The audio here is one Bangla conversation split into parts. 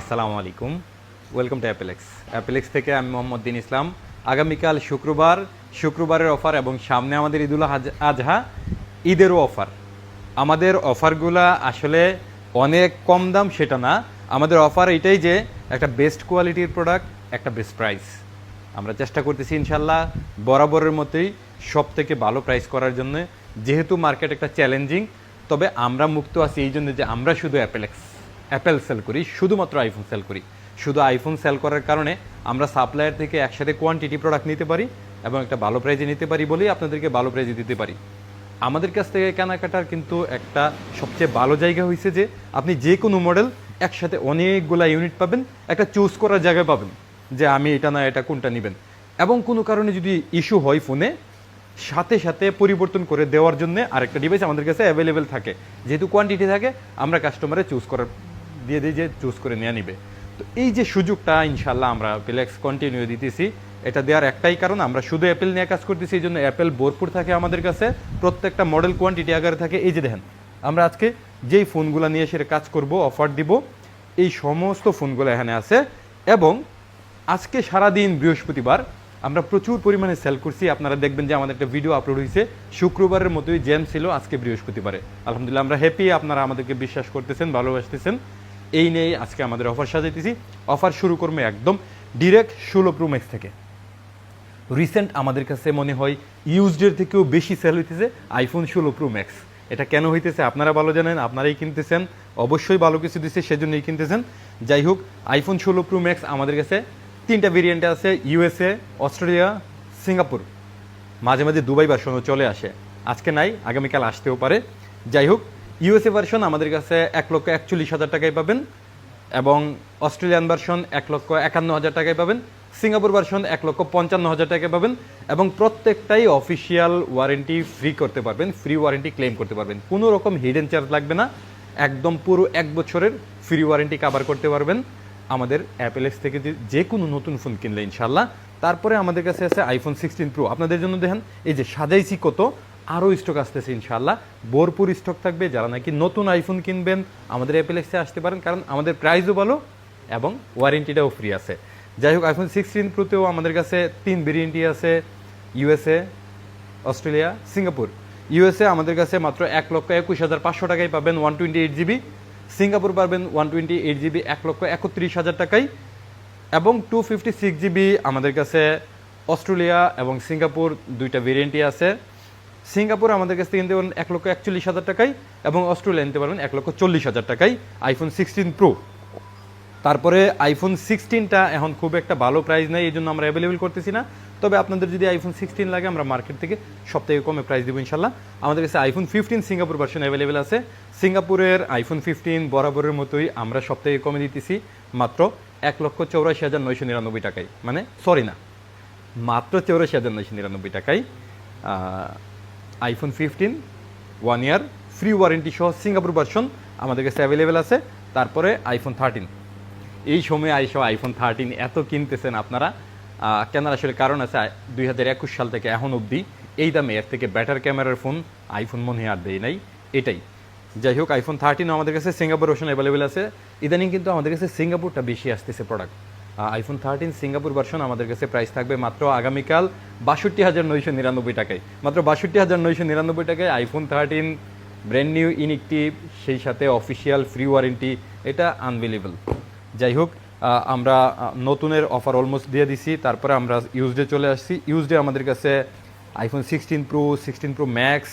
আসসালামু আলাইকুম। ওয়েলকাম টু অ্যাপেলেক্স অ্যাপেলেক্স থেকে আমি মোহাম্মদ দিন ইসলাম। আগামীকাল শুক্রবার, শুক্রবারের অফার এবং সামনে আমাদের ঈদুল আজহা, ঈদেরও অফার। আমাদের অফারগুলা আসলে অনেক কম দাম, সেটা না। আমাদের অফার এটাই যে, একটা বেস্ট কোয়ালিটির প্রোডাক্ট একটা বেস্ট প্রাইস আমরা চেষ্টা করতেছি ইনশাল্লাহ বরাবরের মতোই সব থেকে ভালো প্রাইস করার জন্য। যেহেতু মার্কেট একটা চ্যালেঞ্জিং তবে আমরা মুক্ত আছি এই জন্য যে আমরা শুধু অ্যাপেলেক্স অ্যাপেল সেল করি, শুধুমাত্র আইফোন সেল করি। শুধু আইফোন সেল করার কারণে আমরা সাপ্লায়ার থেকে একসাথে কোয়ান্টিটি প্রোডাক্ট নিতে পারি এবং একটা ভালো প্রাইজে নিতে পারি বলেই আপনাদেরকে ভালো প্রাইজে দিতে পারি। আমাদের কাছ থেকে কেনাকাটার কিন্তু একটা সবচেয়ে ভালো জায়গা হয়েছে যে, আপনি যে কোনো মডেল একসাথে অনেকগুলা ইউনিট পাবেন, একটা চুজ করার জায়গা পাবেন যে, আমি এটা না, এটা কোনটা নেবেন? এবং কোনো কারণে যদি ইস্যু হয় ফোনে সাথে সাথে পরিবর্তন করে দেওয়ার জন্য আরেকটা ডিভাইস আমাদের কাছে অ্যাভেলেবেল থাকে। যেহেতু কোয়ান্টিটি থাকে, আমরা কাস্টমারে চুজ করার দিয়ে দিই যে চুজ করে নেওয়া নিবে। তো এই যে সুযোগটা ইনশাল্লাহ আমরা প্লেক্স কন্টিনিউ দিতেছি, এটা দেওয়ার একটাই কারণ, আমরা শুধু অ্যাপেল নিয়ে কাজ করতেছি, এই জন্য অ্যাপেল ভরপুর থাকে আমাদের কাছে, প্রত্যেকটা মডেল কোয়ান্টিটি আকারে থাকে। এই যে দেখেন, আমরা আজকে যেই ফোনগুলো নিয়ে সেটা কাজ করব অফার দিব, এই সমস্ত ফোনগুলো এখানে আছে এবং আজকে সারাদিন বৃহস্পতিবার আমরা প্রচুর পরিমাণে সেল করছি। আপনারা দেখবেন যে আমাদের একটা ভিডিও আপলোড হয়েছে, শুক্রবারের মতোই জ্যাম ছিল আজকে বৃহস্পতিবারে। আলহামদুলিল্লাহ, আমরা হ্যাপি আপনারা আমাদেরকে বিশ্বাস করতেছেন, ভালোবাসতেছেন। এই নিয়েই আজকে আমাদের অফার সাজাইতেছি। অফার শুরু করবে একদম ডিরেক্ট ষোলো প্রো থেকে। রিসেন্ট আমাদের কাছে মনে হয় ইউজডের থেকেও বেশি সেল হইতেছে আইফোন ষোলো প্রো ম্যাক্স এটা কেন হইতেছে আপনারা ভালো জানেন, আপনারাই কিনতেছেন, অবশ্যই ভালো কিছু দিচ্ছে সেজন্যই কিনতেছেন। যাই হোক আইফোন ষোলো প্রো ম্যাক্স আমাদের কাছে তিনটা ভেরিয়েন্টে আছে ইউএসএ অস্ট্রেলিয়া সিঙ্গাপুর মাঝে মাঝে দুবাই ভার্সনও চলে আসে। আজকে নাই, আগামীকাল আসতেও পারে। যাই হোক ইউএসএ ভার্সন আমাদের কাছে এক লক্ষ একচল্লিশ হাজার টাকায় পাবেন এবং অস্ট্রেলিয়ান ভার্সন এক লক্ষ একান্ন হাজার টাকায় পাবেন, সিঙ্গাপুর ভার্সন এক লক্ষ পঞ্চান্ন হাজার টাকায় পাবেন এবং প্রত্যেকটাই অফিসিয়াল ওয়ারেন্টি ফ্রি করতে পারবেন ফ্রি ওয়ারেন্টি ক্লেম করতে পারবেন। কোনো রকম হিডেন চার্জ লাগবে না, একদম পুরো এক বছরের ফ্রি ওয়ারেন্টি কাভার করতে পারবেন আমাদের অ্যাপেলেক্স থেকে যে- যে কোনো নতুন ফোন কিনলে ইনশাল্লাহ তারপরে আমাদের কাছে আছে আইফোন সিক্সটিন প্রো আপনাদের জন্য দেখেন, এই যে সাজাইছি কত আরও স্টক আসতেছে ইনশাল্লাহ ভরপুর স্টক থাকবে। যারা নাকি নতুন আইফোন কিনবেন, আমাদের অ্যাপেলেক্সে আসতে পারেন, কারণ আমাদের প্রাইসও ভালো এবং ওয়ারেন্টিটাও ফ্রি আছে। যাই হোক আইফোন সিক্সটিন প্রোতেও আমাদের কাছে তিন ভেরিয়েন্টই আছে। ইউএসএ অস্ট্রেলিয়া সিঙ্গাপুর ইউএসএ আমাদের কাছে মাত্র এক লক্ষ একুশ হাজার পাঁচশো টাকায় পাবেন one twenty eight GB Singapore পাবেন ওয়ান টোয়েন্টি এইট জিবি এক লক্ষ একত্রিশ হাজার টাকায়। এবং টু ফিফটি সিক্স জিবি আমাদের কাছে অস্ট্রেলিয়া এবং সিঙ্গাপুর দুইটা ভেরিয়েন্টই আছে। সিঙ্গাপুর আমাদের কাছ থেকে কিনতে পারবেন এক লক্ষ একচল্লিশ হাজার টাকায় এবং অস্ট্রেলিয়া নিতে পারবেন এক লক্ষ চল্লিশ হাজার টাকায় আইফোন সিক্সটিন প্রো তারপরে আইফোন সিক্সটিনটা এখন খুব একটা ভালো প্রাইস নেই এই জন্য আমরা অ্যাভেলেবেল করতেছি না। তবে আপনাদের যদি আইফোন সিক্সটিন লাগে, আমরা মার্কেট থেকে সব থেকে কমে প্রাইস দেবো ইনশাল্লাহ। আমাদের কাছে iPhone fifteen Singapore version available আছে। সিঙ্গাপুরের আইফোন ফিফটিন বরাবরের মতোই আমরা সব থেকে কমে দিতেছি মাত্র এক লক্ষ চৌরাশি হাজার নয়শো নিরানব্বই টাকায়। মানে সরি না, মাত্র চৌরাশি হাজার নয়শো নিরানব্বই টাকায় iPhone fifteen one year free warranty সহ সিঙ্গাপুর ভার্সন আমাদের কাছে অ্যাভেলেবেল আছে। তারপরে আইফোন থার্টিন এই সময়ে আইসো আইফোন থার্টিন এত কিনতেছেন আপনারা। কেনার আসলে কারণ আছে, দুই হাজার একুশ সাল থেকে এখন অবধি। এই দামে এর থেকে ব্যাটার ক্যামেরার ফোন আইফোন মনে আর দেয় নাই। এটাই। যাই হোক আইফোন থার্টিন আমাদের কাছে সিঙ্গাপুর ভার্সন অ্যাভেলেবেল আছে। ইদানিং কিন্তু আমাদের কাছে সিঙ্গাপুরটা বেশি আসতেছে product iPhone thirteen Singapore version আমাদের কাছে প্রাইস থাকবে মাত্র আগামীকাল বাষট্টি হাজার নয়শো নিরানব্বই টাকায়। মাত্র বাষট্টি হাজার নয়শো নিরানব্বই টাকায় iPhone thirteen brand new inactive সেই সাথে অফিসিয়াল ফ্রি ওয়ারেন্টি এটা আনবিলিবল যাই হোক আমরা নতুনের অফার অলমোস্ট দিয়ে দিছি, তারপরে আমরা ইউজডে চলে আসছি। ইউজডে আমাদের কাছে iPhone sixteen pro sixteen pro max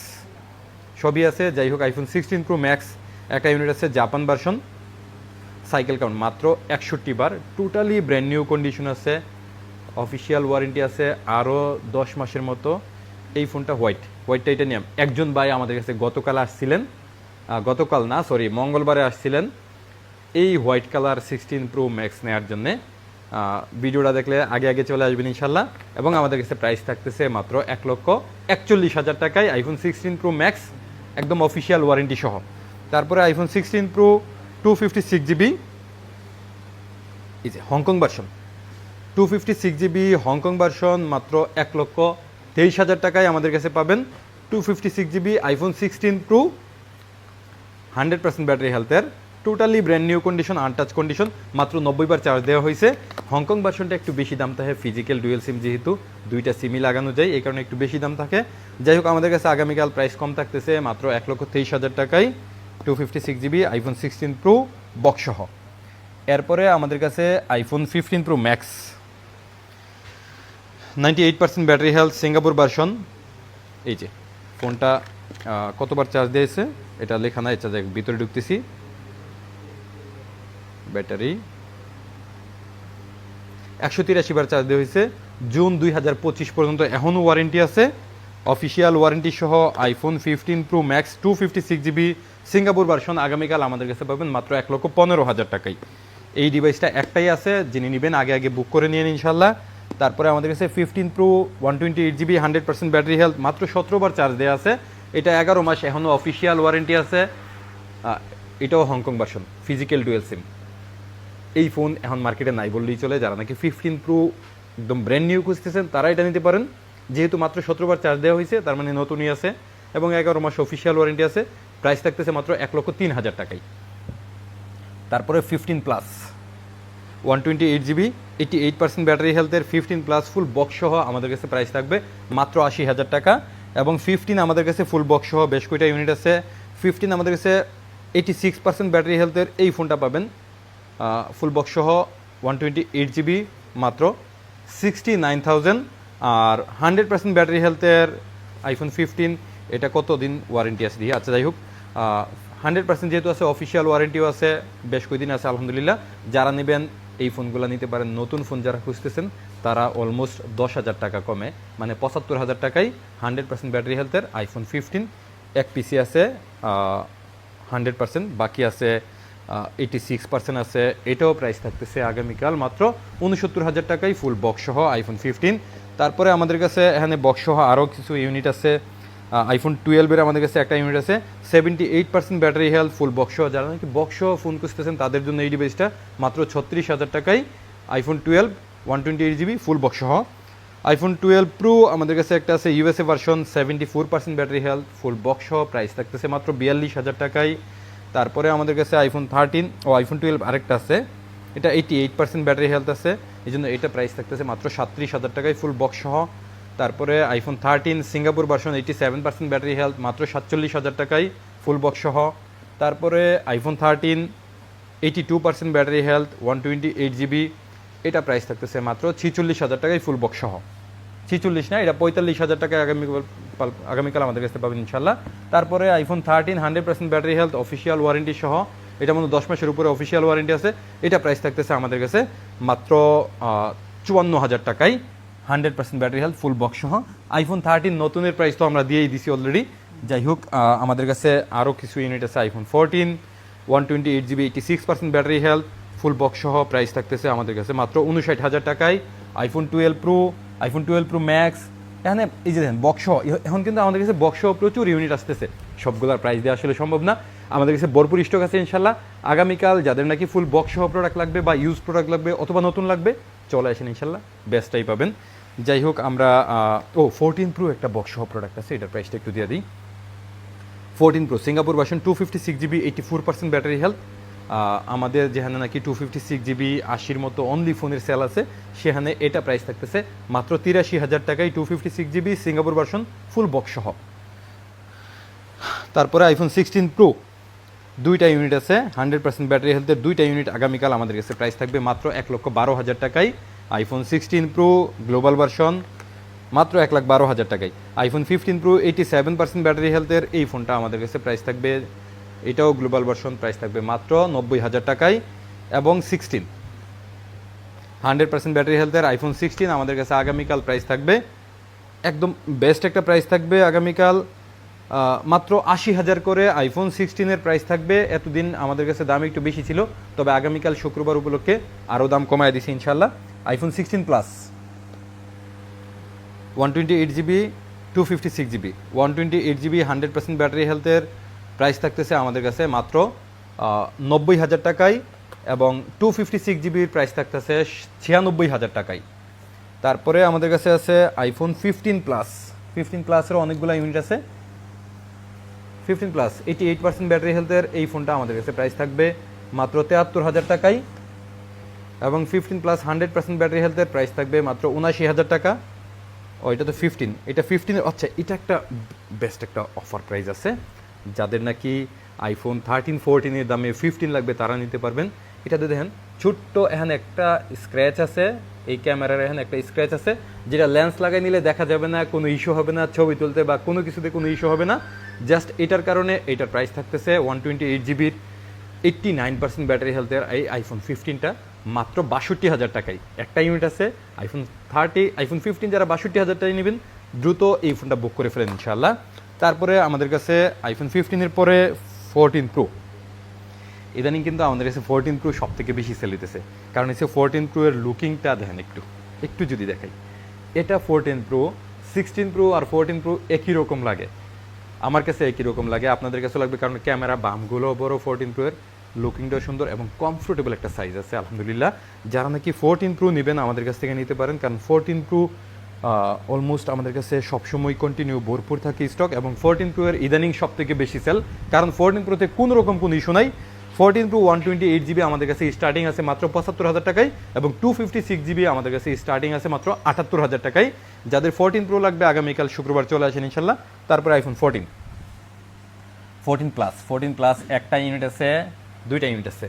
সবই আছে। যাই হোক আইফোন সিক্সটিন প্রো ম্যাক্স একটা ইউনিট আছে জাপান ভার্সন সাইকেল কাউন্ট, মাত্র একষট্টি বার। টোটালি ব্র্যান্ড নিউ কন্ডিশন আছে অফিসিয়াল ওয়ারেন্টি আছে আরও দশ মাসের মতো। এই ফোনটা হোয়াইট হোয়াইট টাইটানিয়াম একজন ভাই আমাদের কাছে গতকাল আসছিলেন গতকাল না সরি মঙ্গলবারে আসছিলেন। এই white colour sixteen pro max নেওয়ার জন্যে ভিডিওটা দেখলে আগে আগে চলে আসবেন ইনশাল্লাহ। এবং আমাদের কাছে প্রাইস থাকতেছে মাত্র এক লক্ষ একচল্লিশ হাজার টাকায় আইফোন সিক্সটিন প্রো ম্যাক্স একদম অফিসিয়াল ওয়ারেন্টি সহ। তারপরে iPhone sixteen pro two fifty six GB এই Hong Kong version two fifty six GB Hong Kong version মাত্র এক লক্ষ তেইশ হাজার টাকায় আমাদের কাছে পাবেন two fifty six GB iPhone sixteen pro hundred percent battery হেলথের totally brand new condition untouch condition মাত্র নব্বই বার চার্জ দেওয়া হয়েছে। হংকং ভার্সনটা একটু বেশি দাম থাকে ফিজিক্যাল ডুয়েল সিম যেহেতু, দুইটা সিমই লাগানো যায়, এই কারণে একটু বেশি দাম থাকে। যাই হোক, আমাদের কাছে আগামীকাল প্রাইস কম থাকতেছে, মাত্র এক লক্ষ তেইশ হাজার টাকায় two fifty six GB iPhone sixteen pro বক্সসহ এরপরে আমাদের কাছে iPhone fifteen pro max ninety eight percent battery health Singapore version এই যে, ফোনটা কতবার চার্জ দিয়েছে, এটা লেখা নাই চার্জ ভিতরে ঢুকতেছি। ব্যাটারি একশো তিরাশি বার চার্জ দেওয়া হয়েছে। জুন দুই হাজার পঁচিশ পর্যন্ত এখনও ওয়ারেন্টি আছে। অফিসিয়াল ওয়ারেন্টি সহ iPhone fifteen pro max two fifty six GB Singapore version আগামীকাল আমাদের কাছে পাবেন মাত্র এক লক্ষ পনেরো হাজার টাকায়। এই ডিভাইসটা একটাই আছে, যিনি নেবেন, আগে আগে বুক করে নিন ইনশাল্লাহ। তারপরে আমাদের কাছে fifteen pro one twenty eight GB hundred percent battery health মাত্র সতেরো বার চার্জ দেওয়া আছে। এটা এগারো মাস এখনও অফিসিয়াল ওয়ারেন্টি আছে। এটাও Hong Kong version physical dual SIM এই ফোন এখন মার্কেটে নাই বললেই চলে। যারা নাকি ফিফটিন প্রো একদম ব্র্যান্ড নিউ খুঁজতেছেন, তারা এটা নিতে পারেন। যেহেতু মাত্র সতেরো বার চার্জ দেওয়া হয়েছে, তার মানে নতুনই আছে। এবং এগারো মাস অফিসিয়াল ওয়ারেন্টি আছে। প্রাইস থাকতেছে মাত্র এক লক্ষ তিন হাজার টাকায়। তারপরে fifteen plus one twenty eight GB eighty eight percent battery হেলথের ফিফটিন প্লাস ফুল বক্স সহ আমাদের কাছে প্রাইস থাকবে মাত্র আশি হাজার টাকা। এবং ফিফটিন আমাদের কাছে ফুল বক্স সহ বেশ কয়টা ইউনিট আছে। ফিফটিন আমাদের কাছে এইটি সিক্স পার্সেন্ট ব্যাটারি হেলথের এই ফোনটা পাবেন। ফুল বক্স সহ ওয়ান টোয়েন্টি এইট জিবি মাত্র সিক্সটি নাইন থাউজেন্ড আর হান্ড্রেড পার্সেন্ট ব্যাটারি হেলথের আইফোন ফিফটিন এটা কত দিন ওয়ারেন্টি আছে দিয়ে আচ্ছা যাই হোক হান্ড্রেড পার্সেন্ট যেহেতু আছে অফিসিয়াল ওয়ারেন্টিও আছে, বেশ কয়েকদিন আছে, আলহামদুলিল্লাহ। যারা নেবেন এই ফোনগুলো নিতে পারেন, নতুন ফোন যারা খুঁজতেছেন, তারা অলমোস্ট দশ হাজার টাকা কমে মানে পঁচাত্তর হাজার টাকায় হান্ড্রেড পার্সেন্ট ব্যাটারি হেলথের আইফোন ফিফটিন এক পিসি আছে হান্ড্রেড পার্সেন্ট, বাকি আছে এইটি সিক্স পার্সেন্ট আছে, এটাও প্রাইস থাকতেছে আগামীকাল মাত্র উনসত্তর হাজার টাকায় ফুল বক্স সহ আইফোন ফিফটিন তারপরে আমাদের কাছে এখানে বক্স সহ আরও কিছু ইউনিট আছে আইফোন টুয়েলভের আমাদের কাছে একটা ইউনিট আছে। Seventy eight percent battery health full box যারা নাকি বক্স ফোন খুঁজতেছেন, তাদের জন্য এই ডিভাইসটা মাত্র ছত্রিশ হাজার টাকায় iPhone twelve one twenty eight GB full box সহ। আইফোন টুয়েলভ প্রো আমাদের কাছে একটা আছে USA version seventy four percent battery health full box সহ। প্রাইস থাকতেছে মাত্র বিয়াল্লিশ হাজার টাকায়। তারপরে আমাদের কাছে আইফোন থার্টিন ও আইফোন টুয়েলভ আরেকটা আছে। এটা eighty eight percent battery health আছে। এই জন্য এটা প্রাইস থাকতেছে মাত্র সাতত্রিশ হাজার টাকায় ফুল বক্স সহ। তারপরে iPhone thirteen Singapore version eighty seven percent battery health মাত্র সাতচল্লিশ হাজার টাকায় ফুল বক্স সহ। তারপরে iPhone thirteen eighty two percent battery health one twenty eight GB এটা প্রাইস থাকতেছে মাত্র ছিচল্লিশ হাজার টাকায় ফুল বক্স সহ। ছিচল্লিশ না, এটা পঁয়তাল্লিশ হাজার টাকায় আগামীকাল আগামীকাল আমাদের কাছে পাবেন ইনশাল্লাহ তারপরে iPhone thirteen hundred percent battery health official warranty সহ। এটা মধ্যে দশ মাসের উপরে অফিসিয়াল ওয়ারেন্টি আছে। এটা প্রাইস থাকতেছে আমাদের কাছে মাত্র চুয়ান্ন হাজার টাকায় hundred percent battery health full box সহ। আইফোন থার্টিন নতুনের প্রাইস তো আমরা দিয়েই দিছি অলরেডি যাই হোক আমাদের কাছে আরও কিছু ইউনিট আছে iPhone fourteen one twenty eight GB eighty six percent battery health full box সহ প্রাইস থাকতেছে আমাদের কাছে মাত্র উনষাট হাজার টাকায়। IPhone twelve pro iPhone twelve pro max এখানে এই যে দেখেন বক্স এখন কিন্তু আমাদের কাছে বক্স প্রচুর ইউনিট আসতেছে। সবগুলোর প্রাইস দেওয়া আসলে সম্ভব না। আমাদের কাছে ভরপুর স্টক আছে ইনশাল্লাহ আগামীকাল যাদের নাকি ফুল বক্স সহ প্রোডাক্ট লাগবে বা ইউজ প্রোডাক্ট লাগবে অথবা নতুন লাগবে, চলে আসেন ইনশাল্লাহ বেস্টটাই পাবেন। যাই হোক আমরা ও ফোরটিন প্রো একটা বক্স সহ প্রোডাক্ট আছে, এটার প্রাইসটা একটু দিয়ে দিই। Fourteen pro Singapore version two fifty six GB eighty four percent battery health আমাদের যেখানে নাকি টু ফিফটি সিক্স জিবি আশির মতো অনলি ফোনের সেল আছে, সেখানে এটা প্রাইস থাকতেছে মাত্র তিরাশি হাজার টাকায় two fifty six GB Singapore version full box সহ। তারপরে আইফোন সিক্সটিন প্রো দুইটা ইউনিট আছে হান্ড্রেড পার্সেন্ট ব্যাটারি হেলথের দুইটা ইউনিট আগামীকাল আমাদের কাছে প্রাইস থাকবে মাত্র এক লক্ষ বারো হাজার টাকায়। IPhone sixteen pro global version মাত্র এক লাখ বারো হাজার টাকায়। IPhone fifteen pro eighty seven percent battery হেলথের এই ফোনটা আমাদের কাছে প্রাইস থাকবে, এটাও গ্লোবাল ভার্সন প্রাইস থাকবে মাত্র নব্বই হাজার টাকায়, এবং সিক্সটিন হান্ড্রেড পার্সেন্ট ব্যাটারি হেলথের আইফোন সিক্সটিন আমাদের কাছে আগামীকাল প্রাইস থাকবে, একদম বেস্ট একটা প্রাইস থাকবে আগামীকাল মাত্র আশি হাজার করে আইফোন সিক্সটিনের প্রাইস থাকবে, এতদিন আমাদের কাছে দাম একটু বেশি ছিল, তবে আগামীকাল শুক্রবার উপলক্ষে আরও দাম কমায় দিছে ইনশাল্লাহ iPhone sixteen plus one twenty eight GB two fifty six GB one twenty eight GB hundred percent battery হেলথের প্রাইস থাকতেছে আমাদের কাছে মাত্র নব্বই হাজার টাকায় এবং টু ফিফটি সিক্স জিবির প্রাইস থাকতেছে ছিয়ানব্বই হাজার টাকায়। তারপরে আমাদের কাছে আছে আইফোন ফিফটিন প্লাস ফিফটিন প্লাসেরও অনেকগুলো ইউনিট আছে। Fifteen plus eighty eight percent battery হেলথের এই ফোনটা আমাদের কাছে প্রাইস থাকবে মাত্র তেহাত্তর হাজার টাকায়। এবং fifteen plus hundred percent battery হেলথের প্রাইস থাকবে মাত্র উনাশি হাজার টাকা। ও, এটা তো ফিফটিন এটা ফিফটিন আচ্ছা এটা একটা বেস্ট একটা অফার প্রাইস আছে। যাদের নাকি আইফোন থার্টিন ফোরটিনের দামে ফিফটিন লাগবে, তারা নিতে পারবেন। এটাতে দেখেন, ছোট্ট এখানে একটা স্ক্র্যাচ আছে। এই ক্যামেরার এখানে একটা স্ক্র্যাচ আছে, যেটা লেন্স লাগাই নিলে দেখা যাবে না, কোনো ইস্যু হবে না, ছবি তুলতে বা কোনো কিছুতে কোনো ইস্যু হবে না। জাস্ট এটার কারণে এটার প্রাইস থাকতেছে ওয়ান টোয়েন্টি এইট জিবির এইট্টি নাইন পার্সেন্ট ব্যাটারি হেলথের এই আইফোন ফিফটিনটা মাত্র বাষট্টি হাজার টাকায় একটা ইউনিট আছে আইফোন থার্টি আইফোন ফিফটিন যারা বাষট্টি হাজার টাকায় নেবেন, দ্রুত এই ফোনটা বুক করে ফেলেন ইনশাল্লাহ তারপরে আমাদের কাছে আইফোন ফিফটিনের পরে ফোরটিন প্রো ইদানিং কিন্তু আমাদের কাছে ফোরটিন প্রো সব থেকে বেশি সেল হইতেছে। কারণ হচ্ছে ফোরটিন প্রো এর লুকিংটা দেখেন একটু একটু যদি দেখাই। এটা ফোরটিন প্রো সিক্সটিন প্রো আর ফোরটিন প্রো একই রকম লাগে। আমার কাছে একই রকম লাগে, আপনাদের কাছে লাগবে, কারণ ক্যামেরা বামগুলো বড় ফোরটিন প্রো এর। লুকিংটাও সুন্দর এবং কমফোর্টেবল একটা সাইজ আছে, আলহামদুলিল্লাহ। যারা নাকি ফোরটিন প্রো নেবেন, আমাদের কাছ থেকে নিতে পারেন, কারণ ফোরটিন প্রো অলমোস্ট আমাদের কাছে সবসময় কন্টিনিউ ভরপুর থাকে স্টক এবং ফোরটিন প্রো এর ইদানিং সব থেকে বেশি সেল কারণ ফোরটিন প্রোতে কোনো রকম কোনো ইস্যু নাই। Fourteen pro one twenty eight GB আমাদের কাছে স্টার্টিং আছে মাত্র পঁচাত্তর হাজার টাকায় এবং টু ফিফটি সিক্স জিবি আমাদের কাছে স্টার্টিং আছে মাত্র আটাত্তর হাজার টাকায়। যাদের ফোরটিন প্রো লাগবে, আগামীকাল শুক্রবার চলে আসেন ইনশাল্লাহ। তারপরে iPhone fourteen fourteen plus fourteen plus একটা ইউনিট আছে দুইটা ইউনিট আছে।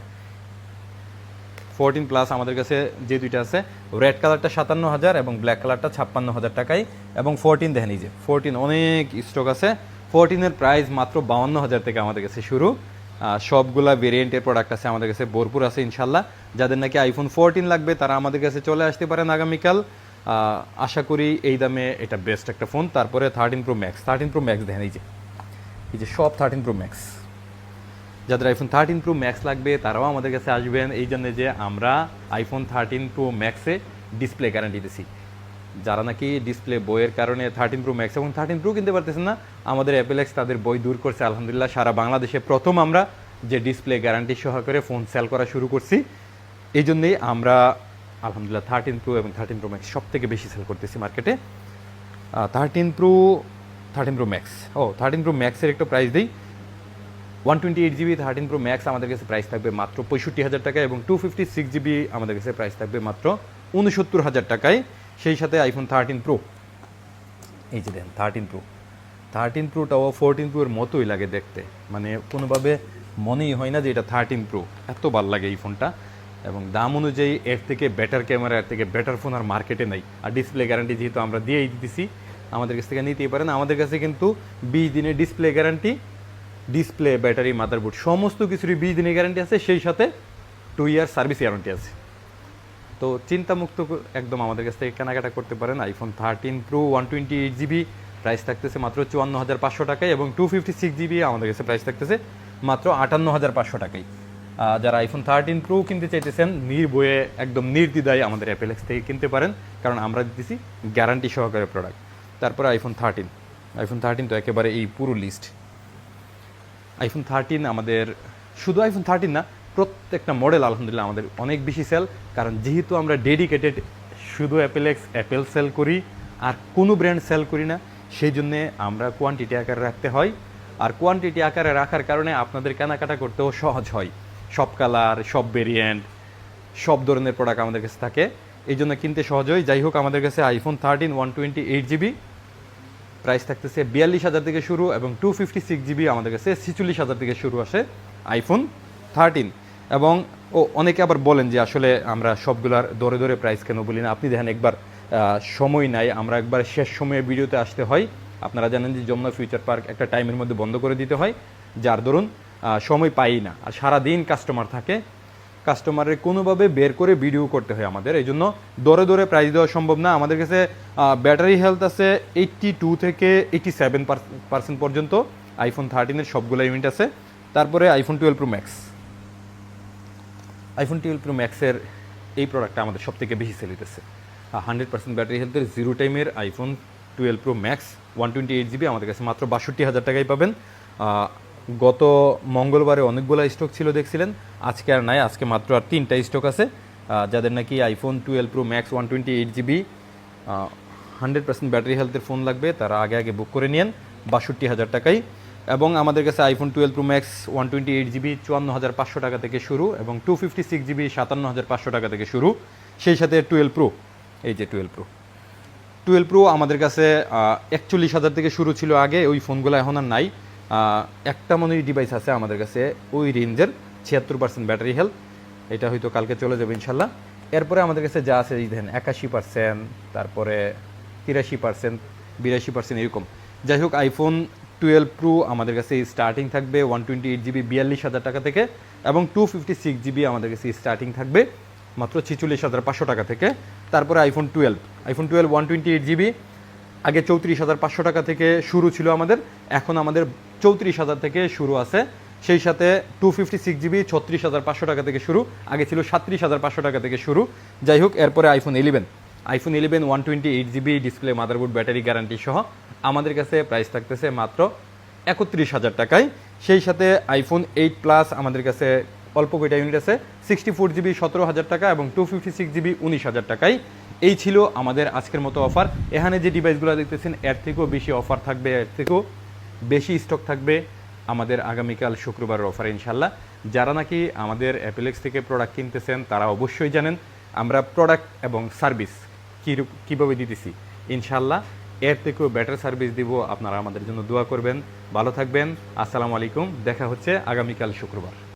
ফোরটিন প্লাস আমাদের কাছে যে দুইটা আছে রেড কালারটা সাতান্ন হাজার এবং ব্ল্যাক কালারটা ছাপ্পান্ন হাজার টাকায় এবং ফোরটিন দেখেন যে ফোরটিন অনেক স্টক আছে। ফোরটিনের প্রাইস মাত্র বাউন্ন হাজার থেকে আমাদের কাছে শুরু। সবগুলা ভেরিয়েন্টের প্রোডাক্ট আছে আমাদের কাছে, ভরপুর আছে ইনশাল্লাহ। যাদের নাকি আইফোন ফোরটিন লাগবে, তারা আমাদের কাছে চলে আসতে পারেন আগামীকাল। আশা করি এই দামে এটা বেস্ট একটা ফোন তারপরে thirteen pro max thirteen pro max দেখেন এই যে এই যে সব থার্টিন প্রো ম্যাক্স যাদের আইফোন থার্টিন প্রো ম্যাক্স লাগবে, তারাও আমাদের কাছে আসবেন। এই জন্য যে আমরা আইফোন থার্টিন প্রো ম্যাক্সে ডিসপ্লে গ্যারান্টি দিছি। যারা নাকি ডিসপ্লে বইয়ের কারণে থার্টিন প্রো ম্যাক্স এবং থার্টিন প্রো কিনতে পারতেছেন না, আমাদের অ্যাপেলেক্স তাদের বই দূর করছে। আলহামদুলিল্লাহ, সারা বাংলাদেশে প্রথম আমরা যে ডিসপ্লে গ্যারান্টি সহকারে ফোন সেল করা শুরু করছি। এই জন্যেই আমরা আলহামদুলিল্লাহ থার্টিন প্রো এবং থার্টিন প্রো ম্যাক্স সব থেকে বেশি সেল করতেছি মার্কেটে thirteen pro thirteen pro max ও থার্টিন প্রো ম্যাক্সের একটা প্রাইস দিই। One twenty eight GB thirteen pro max আমাদের কাছে প্রাইস থাকবে মাত্র পঁয়ষট্টি হাজার টাকা এবং টু ফিফটি সিক্স জিবি আমাদের কাছে প্রাইস থাকবে মাত্র উনসত্তর হাজার টাকায়। সেই সাথে আইফোন থার্টিন প্রো এই যে দেন থার্টিন প্রো থার্টিন প্রোটাও ফোরটিন প্রোর মতোই লাগে দেখতে। মানে কোনোভাবে মনেই হয় না যে এটা থার্টিন প্রো এত ভালো লাগে এই ফোনটা এবং দাম অনুযায়ী এর থেকে বেটার ক্যামেরা এর থেকে বেটার ফোন আর মার্কেটে নাই। আর ডিসপ্লে গ্যারান্টি যেহেতু আমরা দিয়েই দিতেছি, আমাদের কাছ থেকে নিতেই পারেন। আমাদের কাছে কিন্তু বিশ দিনের display guarantee display battery motherboard সমস্ত কিছুরই বিশ দিনের গ্যারান্টি আছে, সেই সাথে টু ইয়ার সার্ভিস গ্যারান্টি আছে। তো চিন্তামুক্ত একদম আমাদের কাছ থেকে কেনাকাটা করতে পারেন iPhone thirteen pro one twenty eight GB price থাকতেছে মাত্র চুয়ান্ন হাজার পাঁচশো টাকায় এবং টু ফিফটি সিক্স জিবি আমাদের কাছে প্রাইস থাকতেছে মাত্র আটান্ন হাজার পাঁচশো টাকায়। যারা আইফোন থার্টিন প্রো কিনতে চাইতেছেন নির্ভয়ে একদম নির্দ্বিধায় আমাদের অ্যাপেলেক্স থেকে কিনতে পারেন, কারণ আমরা দিতেছি গ্যারান্টি সহকারে প্রোডাক্ট তারপরে আইফোন থার্টিন আইফোন থার্টিন তো একেবারে এই পুরো লিস্ট আইফোন থার্টিন আমাদের, শুধু আইফোন থার্টিন না, প্রত্যেকটা মডেল আলহামদুলিল্লাহ আমাদের অনেক বেশি সেল কারণ যেহেতু আমরা ডেডিকেটেড শুধু অ্যাপেল এক্স অ্যাপেল সেল করি, আর কোনো ব্র্যান্ড সেল করি না, সেই জন্যে আমরা কোয়ান্টিটি আকারে রাখতে হয়। আর কোয়ান্টিটি আকারে রাখার কারণে আপনাদের কেনাকাটা করতেও সহজ হয়। সব কালার সব ভেরিয়েন্ট সব ধরনের প্রোডাক্ট আমাদের কাছে থাকে। এই জন্য কিনতে সহজ হয়। যাই হোক, আমাদের কাছে iPhone thirteen one twenty eight GB price থাকতেছে বিয়াল্লিশ হাজার থেকে শুরু এবং টু ফিফটি সিক্স জিবি আমাদের কাছে ছিচল্লিশ হাজার থেকে শুরু আসে আইফোন থার্টিন এবং ও অনেকে আবার বলেন যে আসলে আমরা সবগুলার দরে দরে প্রাইস কেন বলি না? আপনি দেখেন একবার সময় নাই, আমরা একবার শেষ সময়ে ভিডিওতে আসতে হয়। আপনারা জানেন যে যমুনা ফিউচার পার্ক একটা টাইমের মধ্যে বন্ধ করে দিতে হয়। যার দরুন সময় পাই না। আর সারাদিন কাস্টমার থাকে। কাস্টমারের কোনোভাবে বের করে ভিডিও করতে হয় আমাদের। এই জন্য দরে দরে প্রাইস দেওয়া সম্ভব না। আমাদের কাছে ব্যাটারি হেলথ আছে এইট্টি টু থেকে এইটটি সেভেন পার্সেন্ট পর্যন্ত। আইফোন থার্টিনের সবগুলো ইউনিট আছে। তারপরে iPhone twelve pro max iPhone twelve pro ম্যাক্সের এই প্রোডাক্টটা আমাদের সব থেকে বেশি সেল হইতেছে। হান্ড্রেড পার্সেন্ট ব্যাটারি হেলথের জিরো টাইমের iPhone twelve pro max one twenty eight GB আমাদের কাছে মাত্র বাষট্টি হাজার টাকায় পাবেন। গত মঙ্গলবারে অনেকগুলো স্টক ছিল দেখছিলেন, আজকে আর নাই, আজকে মাত্র আর তিনটা স্টক আছে। যাদের নাকি iPhone twelve pro max one twenty eight GB hundred percent battery হেলথের ফোন লাগবে, তারা আগে আগে বুক করে নিন বাষট্টি হাজার টাকাই। এবং আমাদের কাছে iPhone twelve pro max one twenty eight GB চুয়ান্ন হাজার পাঁচশো টাকা থেকে শুরু, এবং টু ফিফটি সিক্স জিবি সাতান্ন হাজার পাঁচশো টাকা থেকে শুরু। সেই সাথে টুয়েলভ প্রো এই যে টুয়েলভ প্রো টুয়েলভ প্রো আমাদের কাছে একচল্লিশ হাজার থেকে শুরু ছিল আগে, ওই ফোনগুলো এখন আর নাই। একটা মনে ডিভাইস আছে আমাদের কাছে, ওই রেঞ্জের ছিয়াত্তর পার্সেন্ট ব্যাটারি হেলথ এটা হয়তো কালকে চলে যাবে ইনশাল্লাহ। এরপরে আমাদের কাছে যা আছে এই দেখেন একাশি পার্সেন্ট তারপরে তিরাশি পার্সেন্ট বিরাশি পার্সেন্ট এরকম। যাই হোক আইফোন টুয়েলভ প্রো আমাদের কাছে স্টার্টিং থাকবে ওয়ান টোয়েন্টি এইট জিবি বিয়াল্লিশ হাজার টাকা থেকে, এবং টু ফিফটি সিক্স জিবি আমাদের কাছে স্টার্টিং থাকবে, মাত্র ছিচল্লিশ হাজার পাঁচশো টাকা থেকে। তারপরে iPhone twelve iPhone twelve one twenty eight GB আগে চৌত্রিশ হাজার পাঁচশো টাকা থেকে শুরু ছিল আমাদের, এখন আমাদের চৌত্রিশ হাজার থেকে শুরু আছে। সেই সাথে টু ফিফটি সিক্স জিবি ছত্রিশ হাজার পাঁচশো টাকা থেকে শুরু, আগে ছিল সাত্রিশ হাজার পাঁচশো টাকা থেকে শুরু। যাই হোক, এরপরে iPhone eleven iPhone eleven one twenty eight GB display motherboard battery guarantee সহ আমাদের কাছে প্রাইস থাকতেছে মাত্র একত্রিশ হাজার টাকায়। সেই সাথে আইফোন এইট প্লাস আমাদের কাছে অল্প কয়টা ইউনিট আছে? সিক্সটি ফোর জিবি সতেরো হাজার টাকা এবং টু ফিফটি সিক্স জিবি উনিশ হাজার টাকায় এই ছিল আমাদের আজকের মতো অফার এখানে যে ডিভাইসগুলো দেখতেছেন, এর থেকেও বেশি অফার থাকবে, এর থেকেও বেশি স্টক থাকবে আমাদের আগামীকাল শুক্রবারের অফার ইনশাল্লাহ যারা নাকি আমাদের অ্যাপেলেক্স থেকে প্রোডাক্ট কিনতেছেন, তারা অবশ্যই জানেন আমরা প্রোডাক্ট এবং সার্ভিস কীভাবে দিতেছি। ইনশাল্লাহ এর থেকেও বেটার সার্ভিস দিব। আপনারা আমাদের জন্য দোয়া করবেন। ভালো থাকবেন। আসসালামু আলাইকুম। দেখা হচ্ছে আগামীকাল শুক্রবার।